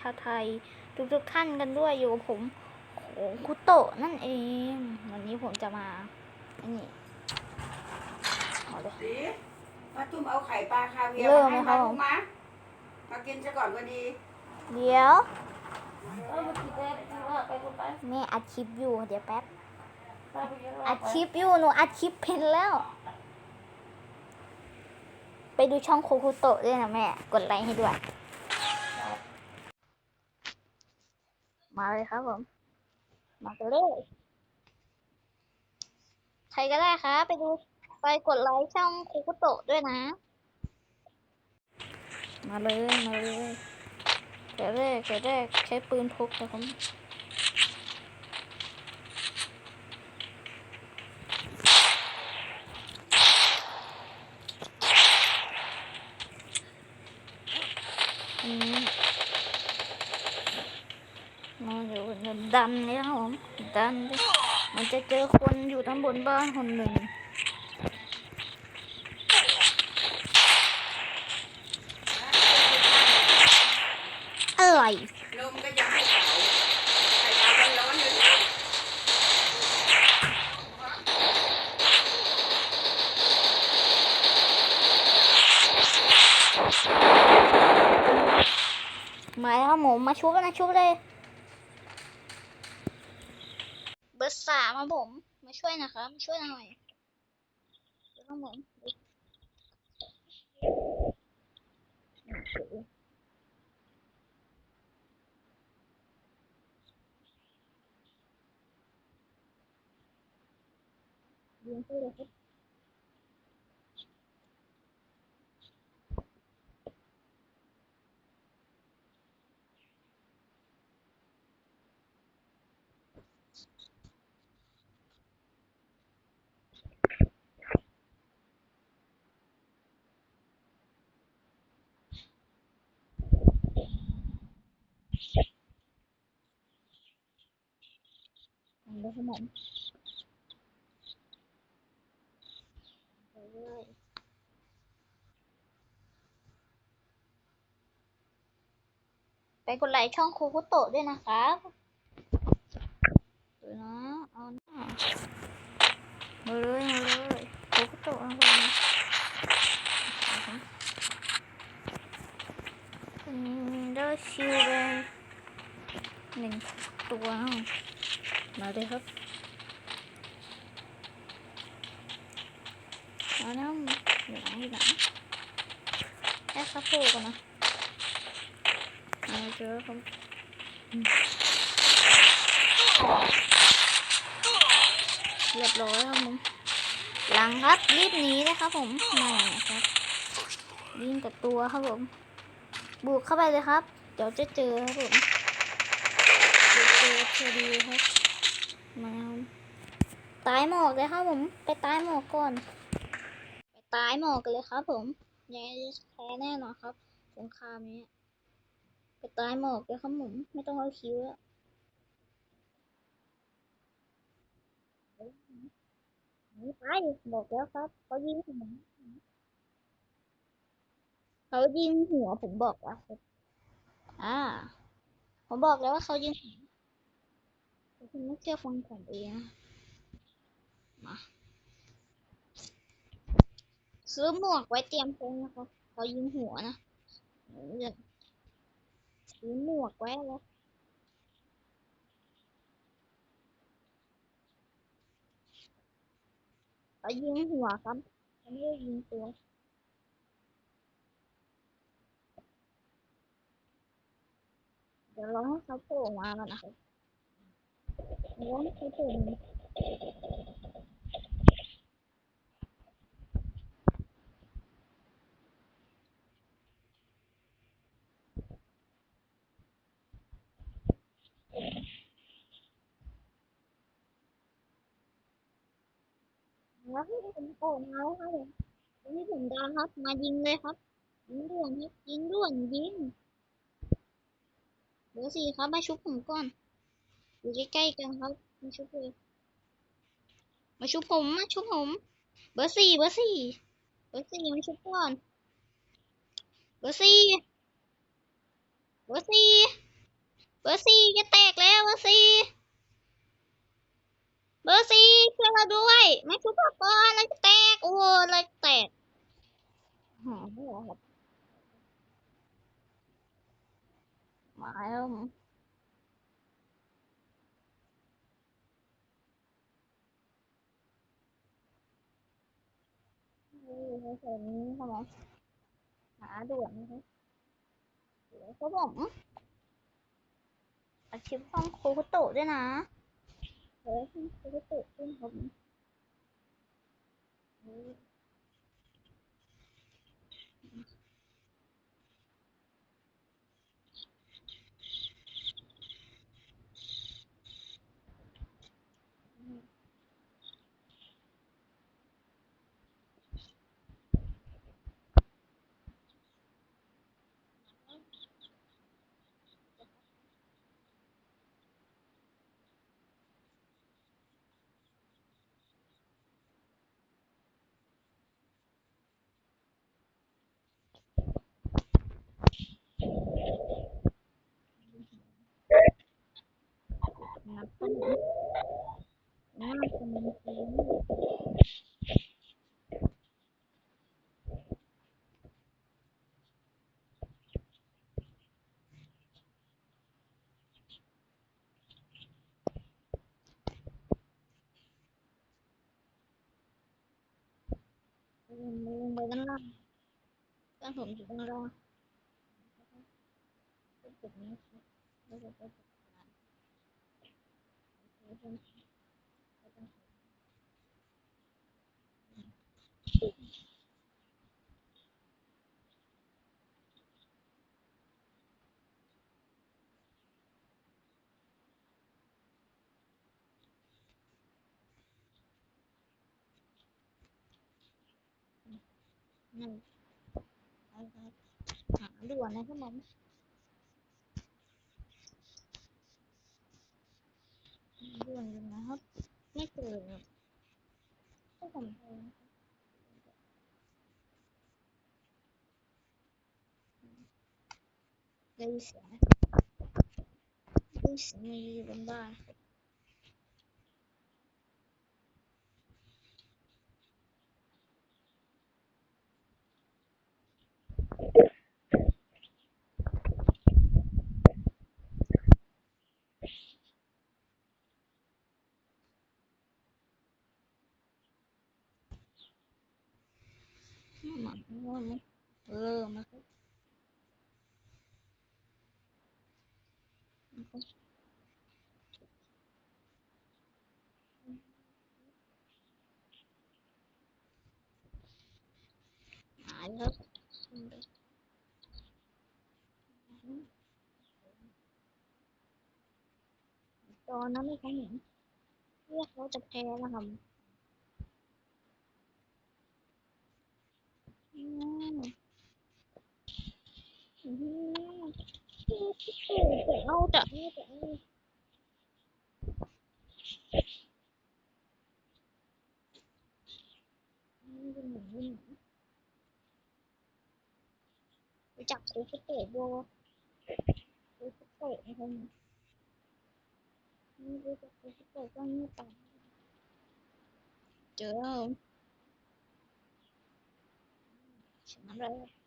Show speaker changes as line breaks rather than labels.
ชาวไทยทุกทุกๆท่านกันด้วยอยู่กับผมโอ้คุโตะนั่นเอง วันนี้ผมจะมาอันนี้เอาเลย
สีมาตุ้มเอาไข่ปลาคาเวีย
เริ่
ร์
ม
มาให้
ไหมครั
มา
บ
ลูกมามากินซะก่อนก็ดี
เดี๋ยวแม่อัดคลิปอยู่เดี๋ยวแป๊บอัดคลิปอยู่หนูอัดคลิปเพนแล้ว ไปดูช่องโคคุโตะด้วยนะแม่ กดไลค์ให้ด้วย มาเลยครับผม มากันเลย ใครก็ได้ครับ ไปดู ไปกดไลค์ช่องโคคุโตะด้วยนะ มาเลย มาเลยเกิดแรกเกิดแรกใช้ปืนพกนะครับ อืมนอนอยู่เดันเลยครับผมดันมันจะเจอคนอยู่ทั้งบนบ้านคนหนึ่งอะไร
นมก็ยังไม่เผาไข่ปลาเป็นร้อนอยู่นะ
มาแล้วครับผมมาชุบนะชุบเลย ดสามครับผม มาช่วยนะครับ มาช่วยหน่อยเดี๋ยวครับผมยิงไปเลยครับ ทำได้ครับผมไปเลยไปกดไลค์ช่องคูคุโตะด้วยนะครับเดี๋ยวนะเอาหน้ามาเลยมาเลยคูคุโตะนะครับผมอืมได้ ชิวไปหนึ่งตัวมาเลยครับมาแล้วอยู่ไหนอยู่ไหนแค่ซัพโพกอนนะมาเจอครับเรียบร้อยครับผมหลังครับรีบหนีเลยครับผมไม่ครับยิงกับตัวครับผมบุกเข้าไปเลยครับ ดี๋ยวจะเจอครับผมเดี๋ยวเจอพอดีครับมาตายหมอกเลยครับผม ไปตายหมอกก่อน ไปตายหมอกกันเลยครับผมยังไงแพ้แน่นอนครับสงครามนี้ไปตายหมอกเลยครับผมไม่ต้องเอาคิวแล้วไปบอกแล้วครับเขายิงหัวเขายิงหัวผมบอกแล้ว อ่า ผมบอกแล้วว่าเขายิงหัวคุณไม่เชื่อฟังผมเองมาซื้อหมวกไว้เตรียมพงนะครับเขายิงหัวนะซื้อหมวกไว้แล้วเขายิงหัวครับไม่ได้ยิงตัว เดี๋ยวรอให้เขาโผล่มาก่อนนะครับเดี๋ยวรอให้เขาโผล่มาแล้วให้ผมโผล่มาแล้วครับผมนี่ผมดาวครับ มายิงเลยครับ ยิงด่วนครับยิงด่วนยิง เบอร์สี่ครับมาชุบผมก่อนอยู่ใกล้ๆกันครับมาชุบเลยมาชุบผมมาชุบผม เบอร์สี่เบอร์สี่เบอร์สี่มาชุบก่อนเบอร์สี่เบอร์สี่เบอร์สี่จะแตกแล้วเบอร์สี่เบอร์สี่ช่วยเราด้วยไม่ชุบก่อนเราจะแตกโอ้เราจะแตกหาไม่เหรอครับมาแล้วนี่ในส่วนนี้ครับผมหาด่ว นนะครับเดี๋ยวครับผมอาชิพห้องโคคุโตะด้วยนะเฮ้ยห้องโคคุโตะด้วยครับผมนับต้นนะ น่าจะมีเสียงลงลงไปด้านล่างด้านผมอยู่ด้านล่างเป็นจุดนี้ครับแล้วก็ไปจุดนั้นโอเคครับ นั่นหาด่วนนะครับผมด่วนอยู่นะครับ ไม่เจอครับก็ผมเจอได้เสียงได้เสียงมีอยู่บนบ้าน มาเริ่มเริ่มนะครับหายครับตอนนั้นไม่เขาเห็นเรียกเขาจะแพ้แล้วครับ อืมอืมจะเอาจะเอาจะเอาอืมเป็ น